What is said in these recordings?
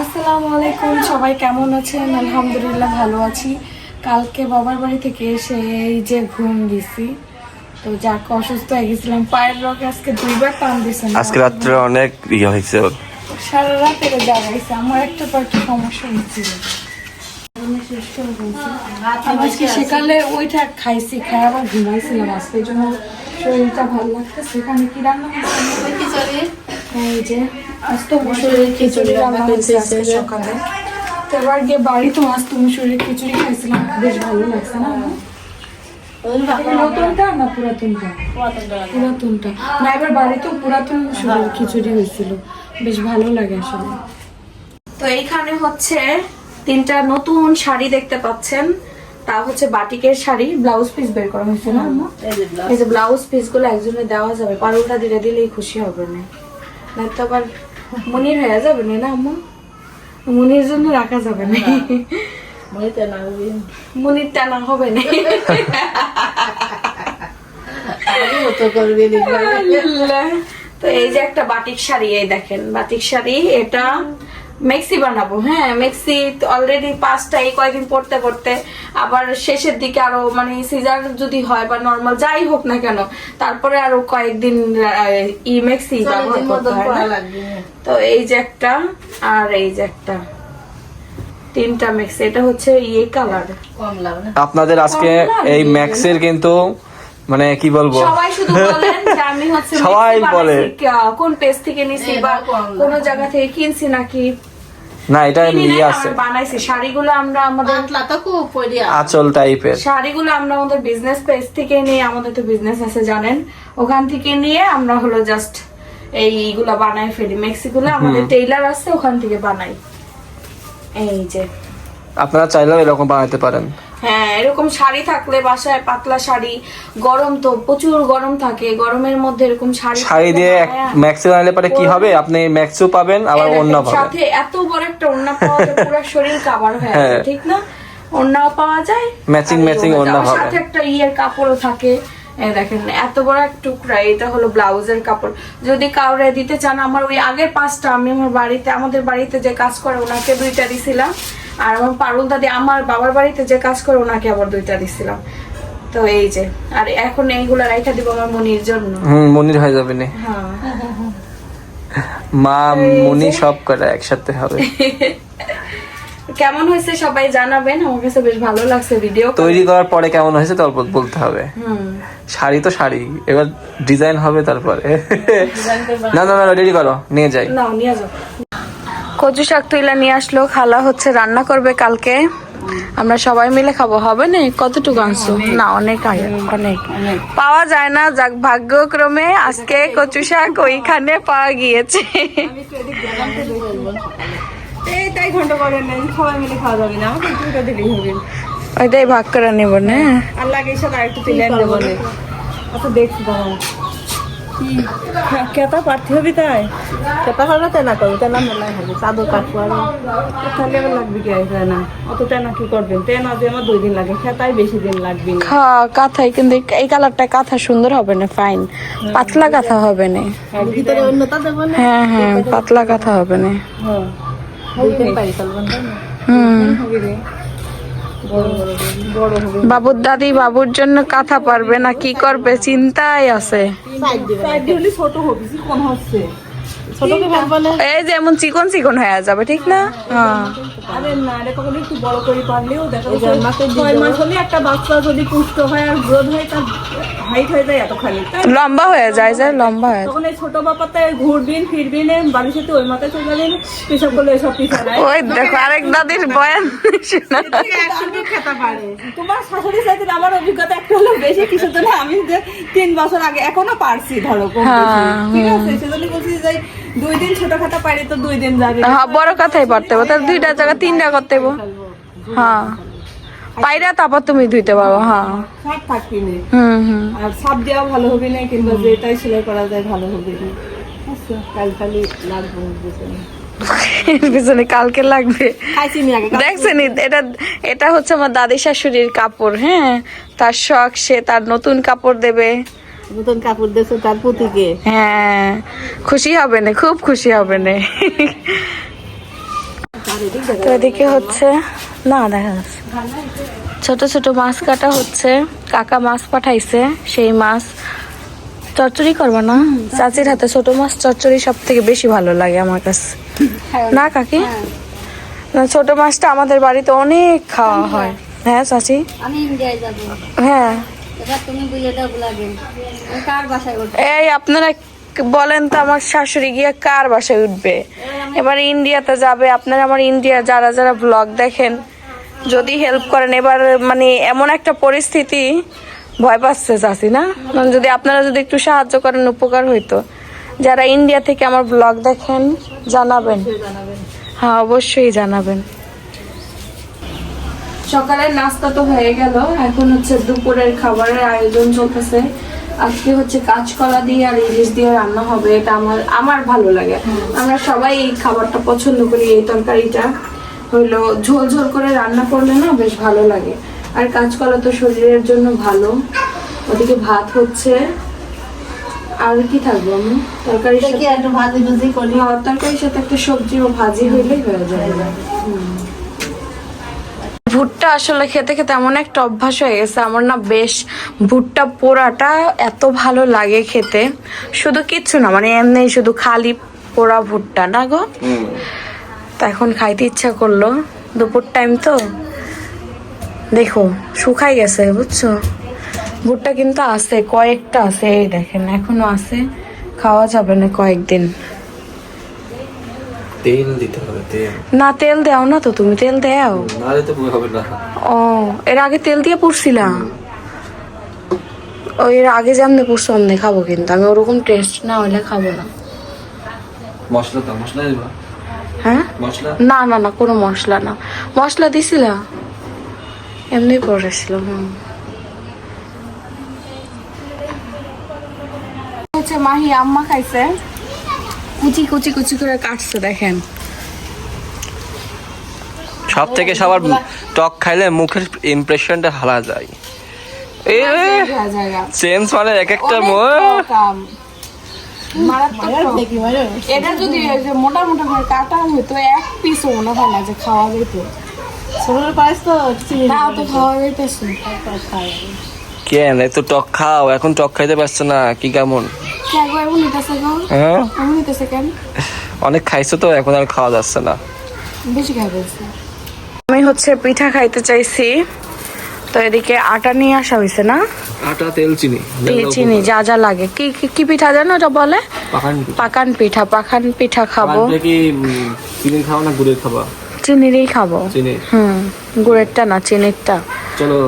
আসসালামু আলাইকুম সবাই কেমন আছেন? আলহামদুলিল্লাহ ভালো আছি। কালকে বাবার বাড়ি থেকে এসে এই যে ঘুম দিছি। তো যাক অসুস্থ হয়ে গেছিলাম। পায়ের রকে আজকে দুইবার টান দিছে না। আজকে রাত্রে অনেক ইয়ে হয়েছে। সারা রাত এটা জাগাইছে। আমার একটা পর একটা সমস্যা হয়েছিল আজকে সকালে ওইটা খাইছি খাই আবার ঘুমাইছিলাম। আজকে এই জন্য শরীরটা ভালো লাগছে সেখানে কি রান্না এই যে আস্ত মুসুরির খিচুড়ি রান্না হয়েছে আজকে সকালে। তো এবার গিয়ে বাড়ি তো মুসুরির খিচুড়ি খাইছিলাম বেশ ভালো লাগছে না? নতুনটা না পুরাতনটা? পুরাতনটা না এবার বাড়িতেও পুরাতন মুসুরির খিচুড়ি হয়েছিল। বেশ ভালো লাগে আসলে। তো এইখানে হচ্ছে তিনটা নতুন শাড়ি দেখতে পাচ্ছেন। তা হচ্ছে বাটিকের শাড়ি ব্লাউজ পিস বের করা হয়েছে না? এই যে ব্লাউজ পিসগুলো একজনে দেওয়া যাবে। পারুলটা দিলে দিলেই খুশি হবে না। না তো আবার মনির হয়ে যাবে না না আম্মা? মনির জন্য রাখা যাবে না। মনির টানা হবে। না আল্লাহ। তো এই যে একটা বাটিক শাড়ি এই দেখেন বাটিক শাড়ি এটা মেক্সি বানাবো হ্যাঁ মেক্সি অলরেডি পাঁচটা এই কয়েকদিন পড়তে পড়তে। আবার শেষের দিকে আরও মানে সিজার যদি হয় বা নর্মাল যাই হোক না কেন তারপরে আরও কয়েকদিন ই মেক্সি ব্যবহার করতে হয় তো এই যে একটা আর এই যে একটা। তিনটা মেক্সি এটা হচ্ছে ইয়ে কালার আপনাদের আজকে এই ম্যাক্সের কিন্তু মানে কি বলব? সবাই শুধু বলেন যে আমি হচ্ছে সবাই বলে। কোন পেজ থেকে নিছি বা কোন জায়গা থেকে কিনছি নাকি? না এটা ইয়ে আছে। বানাইছি। শাড়িগুলো আমরা আমাদের আচল টাইপের শাড়িগুলো আমরা আমাদের বিজনেস পেজ থেকে নিয়ে আমাদের তো বিজনেস আছে জানেন? ওখান থেকে নিয়ে আমরা হলো জাস্ট এইগুলা বানাই ফেলি। মেক্সিগুলো আমাদের টেইলার আছে ওখান থেকে বানাই। এই যে। আপনারা চাইলেও এরকম বানাতে পারেন। হ্যাঁ এরকম শাড়ি থাকলে বাসায় পাতলা শাড়ি গরম তো প্রচুর গরম থাকে গরমের মধ্যে এরকম শাড়ি শাড়ি দিয়ে ম্যাক্সি বানালে পরে কি হবে? আপনি ম্যাক্সও পাবেন আবার দেখেন, অন্য পাবেন। সাথে এত বড় একটা ওড়না পাওয়া যায় পুরো শরীর কাভার হয়ে আছে হ্যাঁ। ঠিক না? ওড়নাও পাওয়া যায় এই ওড়না আবার পাবেন। সাথে একটা ইয়ের কাপড়ও থাকে দেখেন এত বড় এক টুকরা এটা হলো ব্লাউজের কাপড়। যদি কাউরে দিতে চান আমার ওই আগের পাঁচটা আমি আমার বাড়িতে আমাদের বাড়িতে যে কাজ করে ওনাকে দুইটা দিছিলাম। আর আমার পারুল দাদি আমার বাবার বাড়িতে যে কাজ করে ওনাকে আবার দুইটা দিছিলাম। তো এই যে আর এখন এইগুলো রাইখা দিব আমার মনির জন্য। হুম মনির হয়ে যাবে নি। হ্যাঁ। মা মনি সব করে একসাথে হবে। কেমন হয়েছে সবাই জানাবেন? আমার কাছে বেশ ভালো লাগছে ভিডিও তৈরি করার পরে কেমন হয়েছে তারপর বলতে হবে। হুম। শাড়ি তো শাড়ি এবার ডিজাইন হবে তারপরে। না না না রেডি করো নিয়ে যাই। নাও নিয়ে যাও। কচু শাক তুইলা নিয়ে আসলো খালা হচ্ছে রান্না করবে কালকে। আমরা সবাই মিলে খাব হবে না কতটুকু আনছো? না অনেক আগে অনেক। পাওয়া যায় না যাক ভাগ্যক্রমে আজকে কচু শাক ওইখানে পাওয়া গিয়েছে। ওইটাই ভাগ করে নেব না? আর লাগে এসব আর একটু তুলে দেবো না আচ্ছা দেখছি কেতা পারতে হবে তাই? কেতা হবে তাই না করবে তেনা মেলাই হবে চাদর কাটবো আর তাহলে আবার লাগবে কি আর না। অত তেনা কি করবেন তেনা যে আমার দুই দিন লাগে খেতাই বেশি দিন লাগবে খা কাঁথাই কিন্তু এই কালারটা কাঁথা সুন্দর হবে না? ফাইন পাতলা কাঁথা হবে না? ভিতরে অন্যতা দেবো না? হ্যাঁ হ্যাঁ পাতলা কাঁথা হবে হ্যাঁ না? হুম। বাবুর দাদি বাবুর জন্য কাঁথা পারবে না কি করবে? চিন্তায় আছে। এই যেমন চিকন চিকন হয়ে যাবে ঠিক না? হ্যাঁ। আরে না এটা কখনো একটু বড় করে পারলেও দেখা যাচ্ছে ছয় মাস হলে একটা বাচ্চা যদি পুষ্ট হয় আর গ্রোথ হয় তার হাইট হয়ে যায় এতখানি লম্বা হয়ে যায় যে লম্বা হয়ে যায়। তখন এই ছোট বাপাতে ঘুরবিন ফিরবিন বাড়ির সাথে ওই মাথায় চলে যাবেন পেশাব করলে এসব পিছায় ওই দেখো আরেক দাদির বয়ান তোমার শাশুড়ি সাথে আমার অভিজ্ঞতা একটু হলেও বেশি কিছু জন্য আমি যে তিন বছর আগে এখনও পারছি ধরো হ্যাঁ, ঠিক আছে সেজন্য বলছি যে দুই দিন ছোট খাতা পারি তো দুই দিন যাবে। হ্যাঁ বড় কথাই পারতে হবে তাহলে দুইটা জায়গা তিনটা করতে হ্যাঁ। পাইরা তারপর তুমি ধুইতে পারো হ্যাঁ। থাকবি না হুম হুম। আর সাপ দেওয়া ভালো হবে না কিংবা যেটাই সেলাই করা যায় ভালো হবে না। আচ্ছা লাগবে এর পিছনে কালকে লাগবে। দেখছেন এটা এটা হচ্ছে আমার দাদি শাশুড়ির কাপড় হ্যাঁ। তার শখ সে তার নতুন কাপড় দেবে। নতুন কাপড় দিয়েছে তার পুতিকে। হ্যাঁ খুশি হবে না খুব খুশি হবে না। তো এদিকে হচ্ছে না দেখা যাচ্ছে ছোট ছোট মাছ কাটা হচ্ছে। কাকা মাছ পাঠাইছে সেই মাছ চচ্চড়ি করবা না? চাচির হাতে ছোট মাছ চচ্চড়ি সব থেকে বেশি ভালো লাগে আমার কাছে। না কাকি? না ছোট মাছটা আমাদের বাড়িতে অনেক খাওয়া হয়। হ্যাঁ চাচি? আমি ইন্ডিয়ায় যাব। হ্যাঁ। এই আপনারা বলেন তো আমার শাশুড়ি গিয়ে কার বাসায় উঠবে? এবার ইন্ডিয়াতে যাবে। আপনারা আমার ইন্ডিয়া যারা যারা ব্লগ দেখেন যদি হেল্প করেন এবার মানে এমন একটা পরিস্থিতি ভয় পাচ্ছে চাষি না? যদি আপনারা যদি একটু সাহায্য করেন উপকার হইতো। যারা ইন্ডিয়া থেকে আমার ব্লগ দেখেন জানাবেন। হ্যাঁ অবশ্যই জানাবেন। সকালের নাস্তা তো হয়ে গেল এখন হচ্ছে দুপুরের খাবারের আয়োজন চলতেছে। আজকে হচ্ছে কাঁচকলা দিয়ে আর ইলিশ দিয়ে রান্না হবে এটা আমার আমার ভালো লাগে। আমরা সবাই এই খাবারটা পছন্দ করি এই তরকারিটা। হইল ঝোল ঝোল করে রান্না করলে না বেশ ভালো লাগে। আর কাঁচকলা তো শরীরের জন্য ভালো। ওদিকে ভাত হচ্ছে। আর কি থাকব আমি? তরকারির সাথে একটু ভাজি ভুজি করি হ্যাঁ, তরকারির সাথে একটা সবজি ও ভাজি হইলেই হয়ে যাবে। ভুট্টা আসলে খেতে খেতে এমন একটা অভ্যাস হয়ে গেছে। আমার না বেশ ভুট্টা পোড়াটা এত ভালো লাগে খেতে। শুধু কিচ্ছু না মানে এমনি শুধু খালি পোড়া ভুট্টা না গো? তা এখন খাইতে ইচ্ছা করল। দুপুর টাইম তো। দেখো শুকাই গেছে বুঝছ? ভুট্টা কিন্তু আছে কয়েকটা আছে এই দেখেন এখনও আছে। খাওয়া যাবে না কয়েকদিন। তেল দিতে হবে তেল। না তেল দাও না তো তুমি তেল দাও। নাহলে তো হবে না। ও এর আগে তেল দিয়ে পুড়ছিলাম ও এর আগে যেমনি পুড়ছো অমনি খাব কিন্তু। আমি ওরকম টেস্ট না হলে খাব না। মশলা তো মশলা দিবা। হ্যাঁ? না না না কোনো মশলা না। মশলা দিছিলা? এমনি পড়েছিল হুম। হচ্ছে মাহি আম্মা খাইছে। কুচি কুচি কুচি করে কাটছে দেখেন। সব থেকে সবার টক খাইলে মুখের ইমপ্রেশনটা হারা যায়। এ চেঞ্জ মানে এক একটা এটা যদি মোটা মোটা করে কাটা হইতো এক পিসও মনে হয় না যে খাওয়া যেত। ছোটোর পায়েস তো তাও তো খাওয়া যাইতেছে কেন? এত টক খাও এখন টক খাইতে পারছ না? কি কেমন? হ্যাঁ? অনেক খাইছো তো এখন আর খাওয়া যাচ্ছে না। বেশি খাই আমি হচ্ছে পিঠা খাইতে চাইছি। তো এদিকে আটা নিয়ে আসা হয়েছে না? আটা তেল চিনি। চিনি যা যা লাগে। কি কি- পিঠা জানো ওটা বলে? পাকান পিঠা। পাকান পিঠা খাব। চিনি খাও না গুড়ের খাবা চিনিরই খাব। চিনি হুম গুড়েরটা না চিনিরটা। চলো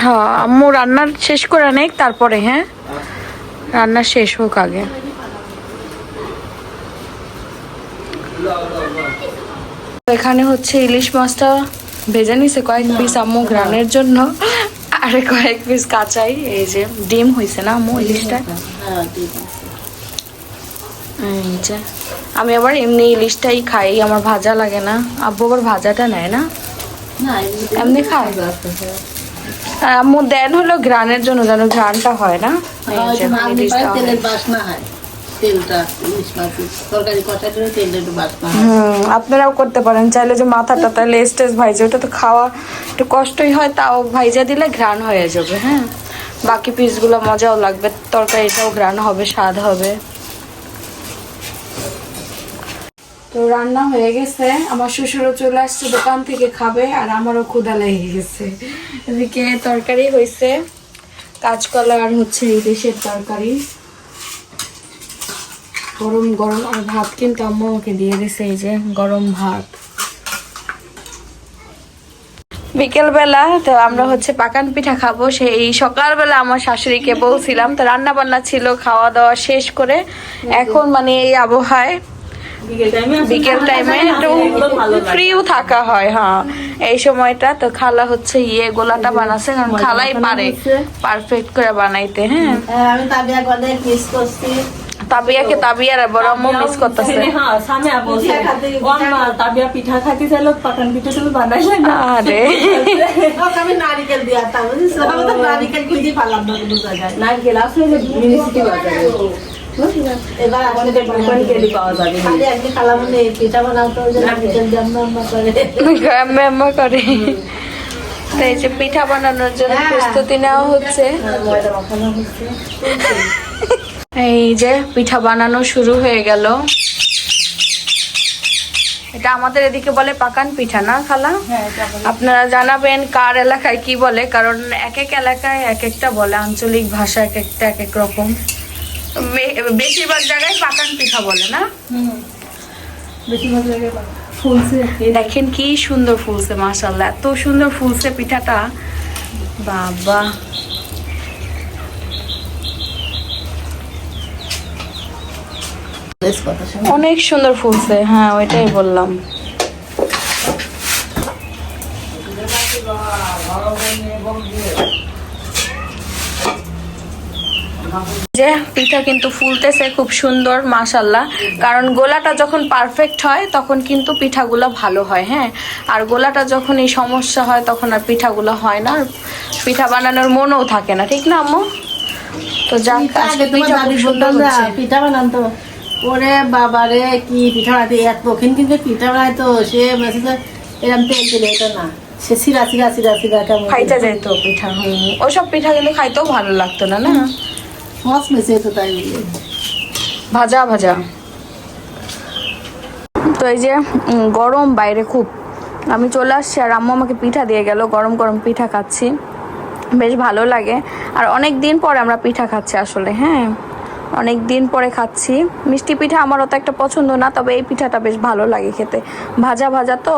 হ্যাঁ আম্মু রান্নার শেষ করে নেই তারপরে হ্যাঁ? রান্না শেষ হোক আগে। এখানে হচ্ছে ইলিশ মাছটা ভেজে নিছে কয়েক পিস আম্মু গ্রানের জন্য আর কয়েক পিস কাঁচাই এই যে ডিম হয়েছে না আম্মু ইলিশটা? এই যে আমি আবার এমনি ইলিশটাই খাই আমার ভাজা লাগে না। আব্বু আবার ভাজাটা নেয় না? এমনি খায়? আম্মু দেন হলো গ্রানের জন্য যেন গ্রানটা হয় না। ইলিশটা তেলটা তরকারি কষা তেলটা একটু বাসনা হুম আপনারাও করতে পারেন। চাইলে যে মাথাটা তাহলে স্টেজ ভাইজে ওটা তো খাওয়া একটু কষ্টই হয় তাও ভাইজা দিলে ঘ্রাণ হয়ে যাবে হ্যাঁ? বাকি পিসগুলো মজাও লাগবে তরকারিটাও ঘ্রাণ হবে স্বাদ হবে। তো রান্না হয়ে গেছে আমার শ্বশুরও চলে আসছে দোকান থেকে খাবে আর আমারও ক্ষুধা লেগে গেছে। এদিকে তরকারি হয়েছে কাঁচকলা আর হচ্ছে ইলিশের তরকারি। গরম গরম আর ভাত কিন্তু আম্মা আমাকে দিয়ে দিছে এই যে গরম ভাত। বিকেল বেলা তো আমরা হচ্ছে পাকান পিঠা খাব সেই সকালবেলা আমার শাশুড়িকে বলছিলাম তো রান্না বান্না ছিল খাওয়া দাওয়া শেষ করে এখন মানে এই আবহাওয়ায় বিকেল টাইমে একটু ফ্রিও থাকা হয় হ্যাঁ। এই সময়টা তো খালা হচ্ছে ইয়ে গোলাটা বানাচ্ছে কারণ খালাই পারে। পারফেক্ট করে বানাইতে হ্যাঁ। হ্যাঁ, আমি তাবিয়া অনেক মিস করছি। তাবিয়াকে তাবিয়ার বড় আম্মু মিস করতেছে। হ্যাঁ সামনে বলছে পিঠা খাতে- ও আম্মা তাবিয়া পিঠা খাইতে চাইলো পাকান পিঠা তুমি বানাইলে না। আরে। আমি নারিকেল দিয়ে আনতাম বুঝিস আমি তো নারিকেল খুঁজে পারলাম না কোনো জায়গায় নারকেল যে বাজারে এবার আসলে কোন কেলি পাওয়া যাবে। না। খালি একদিন খালা মানে পিঠা বানাতো করে। তো যে বানানোর জন্য হ্যাঁ। প্রস্তুতি নেওয়া হচ্ছে। হচ্ছে। এই যে পিঠা বানানো শুরু হয়ে গেল। এটা আমাদের এদিকে বলে পাকান পিঠা না খালা? আপনারা জানাবেন কার এলাকায় কি বলে কারণ এক এক এলাকায় এক একটা বলে আঞ্চলিক ভাষা এক একটা এক এক রকম বেশিরভাগ জায়গায় পাকান পিঠা বলে না? বেশিরভাগ জায়গায় ফুলছে দেখেন কি সুন্দর ফুলছে মাশাল্লাহ এত সুন্দর ফুলছে পিঠাটা। বাবা বেশ কথা শোনো অনেক সুন্দর ফুলছে হ্যাঁ ওইটাই বললাম। যে পিঠা কিন্তু ফুলতেছে খুব সুন্দর মাশাল্লাহ কারণ গোলাটা যখন পারফেক্ট হয় তখন কিন্তু পিঠাগুলো ভালো হয় হ্যাঁ। আর গোলাটা যখন এই সমস্যা হয় তখন আর পিঠাগুলো হয় না। আর পিঠা বানানোর মনও থাকে না ঠিক না আম্মু? তো যাক আজকে পিঠা খুব সুন্দর। ওরে বাবারে কি পিঠা বানাতে? এত কিন্তু পিঠা বানাইতো সে মেসেজে এরকম তেল তেল এটা না। সে সিরা সিরা সিরা সিরা কেমন খাইতে যেত পিঠা হুম। ওসব পিঠা কিন্তু খাইতেও ভালো লাগতো না না? মস মেসে তো তাই ভাজা ভাজা। তো এই যে গরম বাইরে খুব। আমি চলে আসছি আর আম্মু আমাকে পিঠা দিয়ে গেল গরম গরম পিঠা খাচ্ছি। বেশ ভালো লাগে। আর অনেক দিন পরে আমরা পিঠা খাচ্ছি আসলে হ্যাঁ? অনেক দিন পরে খাচ্ছি। মিষ্টি পিঠা আমার অত একটা পছন্দ না, তবে এই পিঠাটা বেশ ভালো লাগে খেতে। ভাজা ভাজা তো?